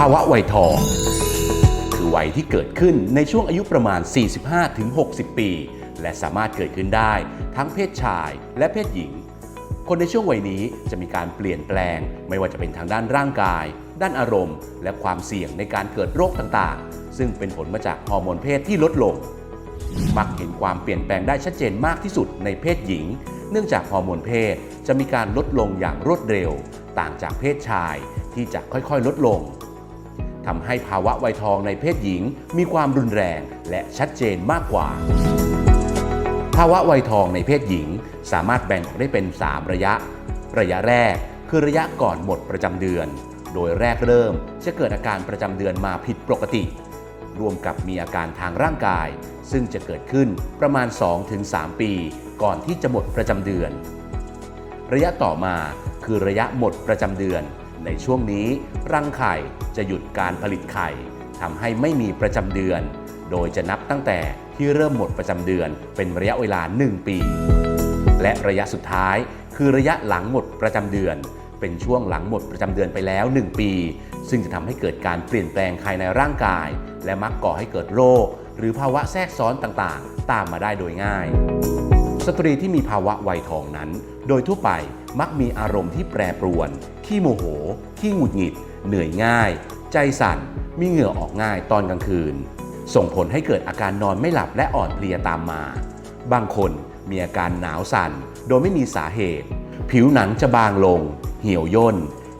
ภาวะวัยทอง คือวัยที่เกิดขึ้นในช่วงอายุประมาณ 45-60 ปี และสามารถเกิดขึ้นได้ทั้งเพศชายและเพศหญิง คนในช่วงวัยนี้จะมีการเปลี่ยนแปลง ไม่ว่าจะเป็นทางด้านร่างกาย ด้านอารมณ์ และความเสี่ยงในการเกิดโรคต่างๆ ซึ่งเป็นผลมาจากฮอร์โมนเพศที่ลดลง มักเห็นความเปลี่ยนแปลงได้ชัดเจนมากที่สุดในเพศหญิง เนื่องจากฮอร์โมนเพศจะมีการลดลงอย่างรวดเร็ว ต่างจากเพศชายที่จะค่อยๆ ลดลง ทำให้ภาวะวัยทองในเพศหญิง มีความรุนแรงและชัดเจนมากกว่า ภาวะวัยทองในเพศหญิง สามารถแบ่งออกได้เป็น 3 ระยะ ระยะแรกคือระยะก่อนหมดประจำเดือน โดยแรกเริ่มจะเกิดอาการประจำเดือนมาผิดปกติ รวมกับมีอาการทางร่างกาย ซึ่งจะเกิดขึ้นประมาณ 2-3 ปี ก่อนที่จะหมดประจำเดือน ระยะต่อมาคือระยะหมดประจำเดือน ในช่วงนี้ รังไข่จะหยุดการผลิตไข่ทำให้ไม่มีประจำเดือน โดยจะนับตั้งแต่ที่เริ่มหมดประจำเดือนเป็นระยะเวลา 1 ปี และระยะสุดท้าย คือระยะหลังหมดประจำเดือน เป็นช่วงหลังหมดประจำเดือนไปแล้ว 1 ปี ซึ่งจะทำให้เกิดการเปลี่ยนแปลงภายในร่างกาย และมักก่อให้เกิดโรค หรือภาวะแทรกซ้อนต่างๆ ตามมาได้โดยง่าย สตรีที่มีภาวะวัยทองนั้น โดยทั่วไปมักมีอารมณ์ที่แปรปรวน ขี้โมโห ขี้หงุดหงิด เหนื่อยง่าย ใจสั่น มีเหงื่อออกง่ายตอนกลางคืน ส่งผลให้เกิดอาการนอนไม่หลับและอ่อนเพลียตามมา บางคนมีอาการหนาวสั่น โดยไม่มีสาเหตุ ผิวหนังจะบางลง เหี่ยวย่น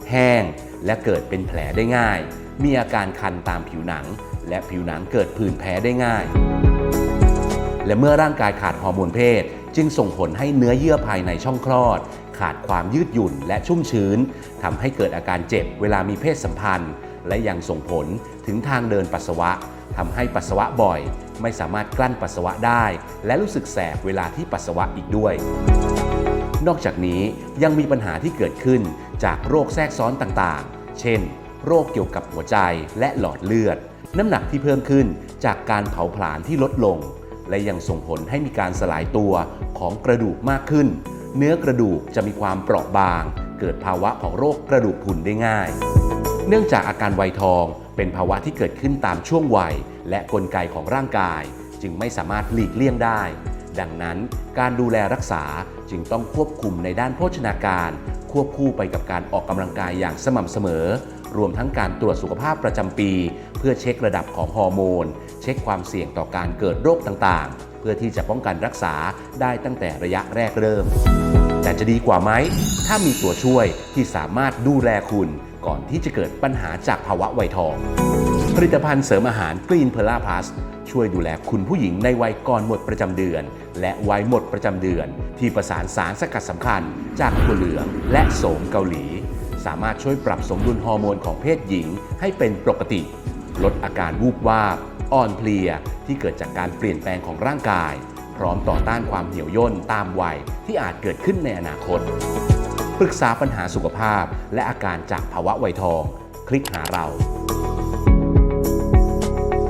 แห้ง และเกิดเป็นแผลได้ง่าย มีอาการคันตามผิวหนัง และผิวหนังเกิดผื่นแพ้ได้ง่าย และเมื่อร่างกายขาดฮอร์โมนเพศ จึงส่งผลให้เนื้อเยื่อภายในช่องคลอด ขาดความยืดหยุ่นและชุ่มชื้นทำให้เกิดอาการเจ็บเวลามีเพศสัมพันธ์ และยังส่งผลถึงทางเดินปัสสาวะทำให้ปัสสาวะบ่อย ไม่สามารถกลั้นปัสสาวะได้ และรู้สึกแสบเวลาที่ปัสสาวะอีกด้วย นอกจากนี้ยังมีปัญหาที่เกิดขึ้นจากโรคแทรกซ้อนต่างๆ เช่น โรคเกี่ยวกับหัวใจและหลอดเลือด น้ำหนักที่เพิ่มขึ้นจากการเผาผลาญที่ลดลง และยังส่งผลให้มีการสลายตัวของกระดูกมากขึ้น เนื้อกระดูกจะมีความเปราะบาง เกิดภาวะของโรคกระดูกพรุนได้ง่าย เนื่องจากอาการวัยทองเป็นภาวะที่เกิดขึ้นตามช่วงวัย และกลไกของร่างกาย จึงไม่สามารถหลีกเลี่ยงได้ ดังนั้นการดูแลรักษาจึงต้องควบคุมในด้านโภชนาการ วบคู่ไปกับการออกกำลังกายอย่างสม่ำเสมอ รวมทั้งการตรวจสุขภาพประจำปี เพื่อเช็คระดับของฮอร์โมน เช็คความเสี่ยงต่อการเกิดโรคต่างๆ เพื่อที่จะป้องกันรักษาได้ตั้งแต่ระยะแรกเริ่ม แต่จะดีกว่าไหม ถ้ามีตัวช่วยที่สามารถดูแลคุณก่อนที่จะเกิดปัญหาจากภาวะวัยทอง ผลิตภัณฑ์เสริมอาหารกรีนเพล่าพลัสช่วยดูแลคุณผู้หญิงในวัยก่อนหมดประจำเดือน และวัยหมดประจำเดือน ที่ประสานสารสกัดสำคัญ จากถั่วเหลืองและโสมเกาหลี สามารถช่วยปรับสมดุลฮอร์โมนของเพศหญิงให้เป็นปกติ ลดอาการวูบวาบ อ่อนเพลีย ที่เกิดจากการเปลี่ยนแปลงของร่างกาย พร้อมต่อต้านความเหี่ยวย่นตามวัยที่อาจเกิดขึ้นในอนาคต ปรึกษาปัญหาสุขภาพและอาการจากภาวะวัยทอง คลิกหาเรา